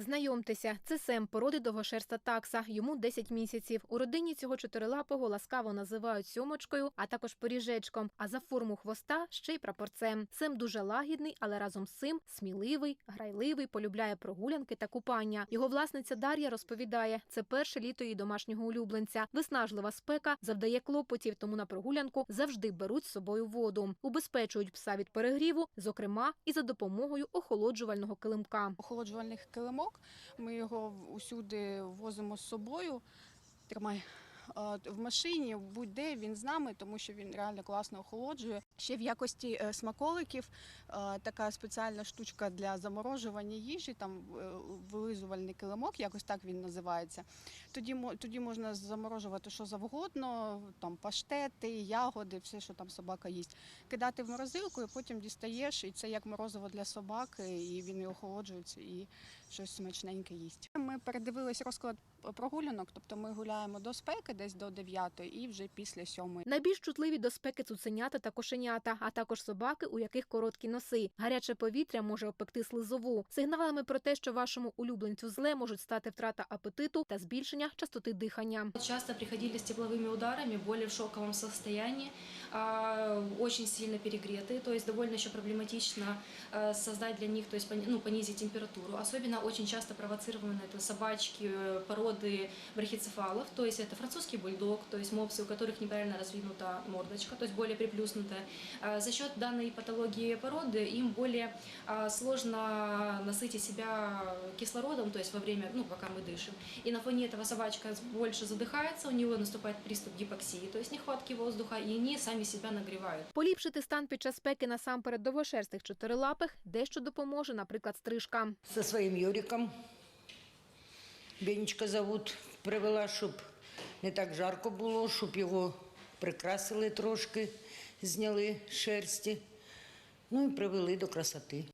Знайомтеся, це Сем, породи довгошерста такса. Йому 10 місяців. У родині цього чотирилапого ласкаво називають сьомочкою, а також поріжечком. А за форму хвоста ще й прапорцем. Сем дуже лагідний, але разом з цим сміливий, грайливий, полюбляє прогулянки та купання. Його власниця Дар'я розповідає, це перше літо її домашнього улюбленця. Виснажлива спека завдає клопотів, тому на прогулянку завжди беруть з собою воду. Убезпечують пса від перегріву, зокрема і за допомогою охолоджувального килимка. охолоджувальних килимок. Ми його усюди возимо з собою. Тримай. Е, В машині будь-де він з нами, тому що він реально класно охолоджує. Ще в якості е, смаколиків е, така спеціальна штучка для заморожування їжі, там вилизувальний килимок, якось так він називається. Тоді, тоді можна заморожувати що завгодно, там паштети, ягоди, все, що там собака їсть. Кидати в морозилку і потім дістаєш, і це як морозиво для собаки, і він і охолоджується, і щось смачненьке їсть. Ми передивились розклад прогулянок, тобто ми гуляємо до спеки, десь до 9 і вже після 7. Найбільш чутливі до спеки цуценята та кошенята, а також собаки, у яких короткі носи. Гаряче повітря може опекти слизову. Сигналами про те, що вашому улюбленцю зле можуть стати втрата апетиту та збільшення частоти дихання. Часто приходили с тепловыми ударами, боли в шоковом состоянии, а, очень сильно перегреты, то есть довольно еще проблематично э, создать для них, то есть ну, понизить температуру. Особенно очень часто провоцированы это собачки э, породы брахицефалов, то есть это французский бульдог, то есть мопсы, у которых неправильно развинута мордочка, то есть более приплюснутая. А, За счет данной патологии породы им более а, сложно насытить себя кислородом, то есть во время, ну, пока мы дышим. И на фоне этого собачка больше задыхается, у него наступает приступ гипоксии, то есть нехватки воздуха, и они сами себя нагревают. Поліпшити стан під час спеки насамперед довгошерстих чотирилапих дещо допоможе, наприклад, стрижка. Зі своїм Юриком. Бенечка зовут. Привела, щоб не так жарко було, щоб його прикрасили трошки, зняли шерсті. Ну і привели до красоти.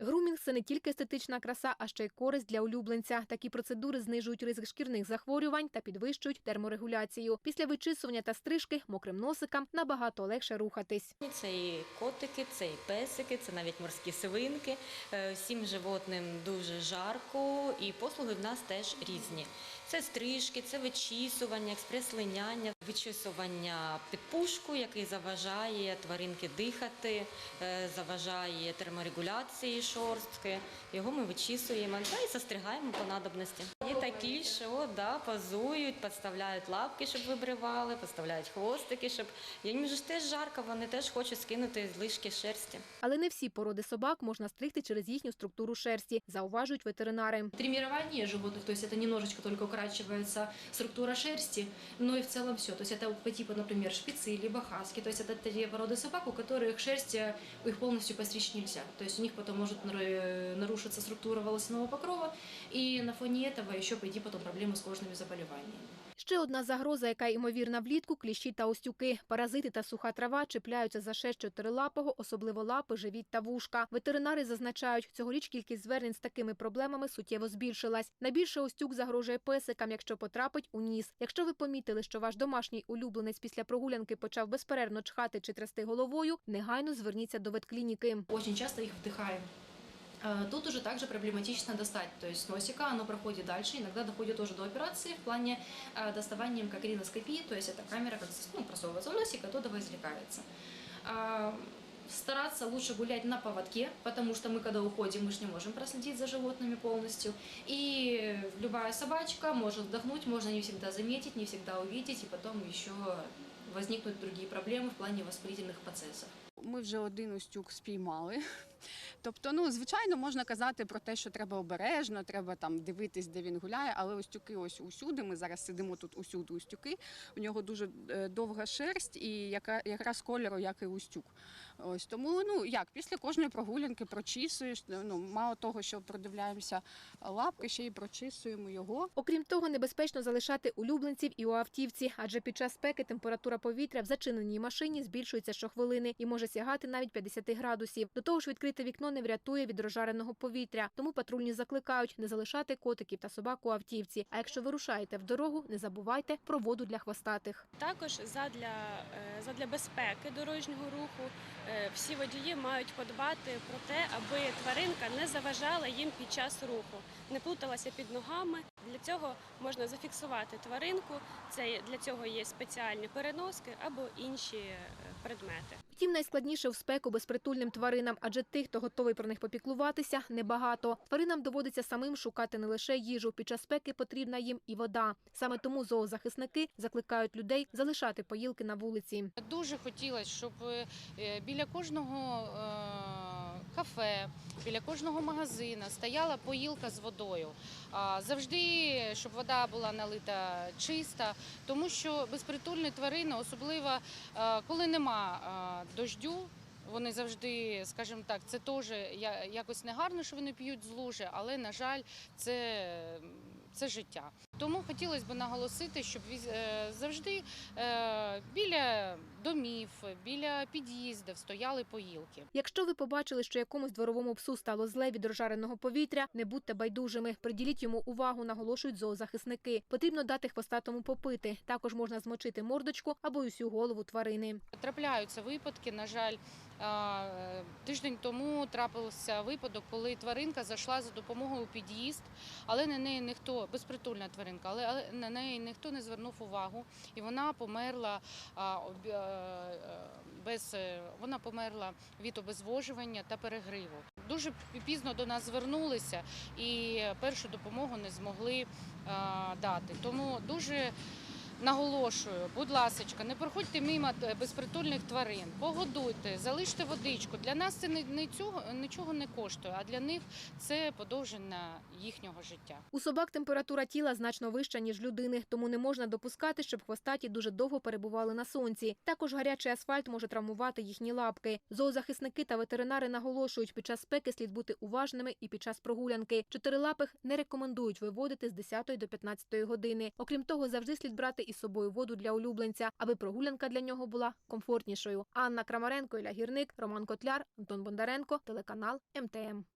Це не тільки естетична краса, а ще й користь для улюбленця. Такі процедури знижують ризик шкірних захворювань та підвищують терморегуляцію. Після вичисування та стрижки мокрим носикам набагато легше рухатись. Це і котики, це і песики, це навіть морські свинки. Е, Всім животним дуже жарко, і послуги в нас теж різні. Це стрижки, це вичісування, експрес-линяння, вичісування під пушку, який заважає тваринки дихати, е, заважає терморегуляції шорстки. Його ми вичісуємо та і застригаємо по надобності. Є такі, що да, позують, підставляють лапки, щоб вибривали, підставляють хвостики, щоб їм же ж теж жарко, вони теж хочуть скинути злишки шерсті. Але не всі породи собак можна стригти через їхню структуру шерсті, зауважують ветеринари. Тримирование животных, то есть это немножечко только укорачивается структура шерсти, но и в целом все. То есть это по типу, например, шпицы, либо хаски. То есть это те породы собак, у которых шерсть, э, их полностью постричь нельзя. То есть у них потом может нар- нарушиться структура волосяного покрова, и на фоне этого еще пойти потом проблемы с кожными заболеваниями. Ще одна загроза, яка ймовірна влітку – кліщі та остюки. Паразити та суха трава чіпляються за шерсть чотирилапого, особливо лапи, живіт та вушка. Ветеринари зазначають, цьогоріч кількість звернень з такими проблемами суттєво збільшилась. Найбільше остюк загрожує песикам, якщо потрапить у ніс. Якщо ви помітили, що ваш домашній улюбленець після прогулянки почав безперервно чхати чи трясти головою, негайно зверніться до ветклініки. Очень часто их вдыхаем. Э, Тут уже также проблематично достать, то есть с носика оно проходит дальше, иногда доходит тоже до операции в плане э, доставания как риноскопии, то есть эта камера как ну, просовывается в носик, оттуда извлекается. А, Стараться лучше гулять на поводке, потому что мы, когда уходим, мы же не можем проследить за животными полностью. И любая собачка может вдохнуть, можно не всегда заметить, не всегда увидеть, и потом еще возникнут другие проблемы в плане воспалительных процессов. Ми вже один устюк спіймали. Тобто, ну, звичайно, можна казати про те, що треба обережно, треба там дивитись, де він гуляє, але устюки ось усюди. Ми зараз сидимо тут усюди устюки. У нього дуже е, довга шерсть і яка, якраз кольору, як і устюк. Ось тому, ну як, після кожної прогулянки прочісуєш. Ну, мало того, що продивляємося лапки, ще й прочісуємо його. Окрім того, небезпечно залишати улюбленців і у автівці, адже під час спеки температура повітря в зачиненій машині збільшується щохвилини і може сягати навіть 50 градусів. До того ж, відкритий відкрите вікно не врятує від розжареного повітря. Тому патрульні закликають не залишати котиків та собак у автівці. А якщо вирушаєте в дорогу, не забувайте про воду для хвостатих. Також задля, е, задля безпеки дорожнього руху е, всі водії мають подбати про те, аби тваринка не заважала їм під час руху, не плуталася під ногами. Для цього можна зафіксувати тваринку. Це для цього є спеціальні переноски або інші е, предмети. Втім, найскладніше в спеку безпритульним тваринам, адже тих, хто готовий про них попіклуватися, небагато. Тваринам доводиться самим шукати не лише їжу. Під час спеки потрібна їм і вода. Саме тому зоозахисники закликають людей залишати поїлки на вулиці. Дуже хотілося, щоб е, біля кожного е, кафе, біля кожного магазина стояла поїлка з водою. Завжди, щоб вода була налита чиста, тому що безпритульні тварини, особливо е, коли нема е, дождю. Вони завжди, скажімо так, це теж якось негарно, що вони п'ють з лужи, але на жаль, це, це життя. Тому хотілося б наголосити, щоб е, завжди е, біля домів, біля під'їздів стояли поїлки. Якщо ви побачили, що якомусь дворовому псу стало зле від розжареного повітря, не будьте байдужими. Приділіть йому увагу, наголошують зоозахисники. Потрібно дати хвостатому попити. Також можна змочити мордочку або усю голову тварини. Трапляються випадки. На жаль, е, тиждень тому трапився випадок, коли тваринка зайшла за допомогою у під'їзд, але на неї ніхто безпритульна тваринка, але, на неї ніхто не звернув увагу, і вона померла е, е, без е, вона померла від обезвожування та перегриву. Дуже пізно до нас звернулися і першу допомогу не змогли дати. Тому дуже Наголошую, будь ласочка, не проходьте мимо е, безпритульних тварин, погодуйте, залиште водичку. Для нас це не цього, нічого не коштує, а для них це подовження їхнього життя. У собак температура тіла значно вища, ніж людини, тому не можна допускати, щоб хвостаті дуже довго перебували на сонці. Також гарячий асфальт може травмувати їхні лапки. Зоозахисники та ветеринари наголошують, під час спеки слід бути уважними і під час прогулянки. Чотирилапих не рекомендують виводити з 10 до 15 години. Окрім того, завжди слід брати із собою воду для улюбленця, аби прогулянка для нього була комфортнішою. Анна Крамаренко, Ілля Гірник, Роман Котляр, Антон Бондаренко, телеканал МТМ.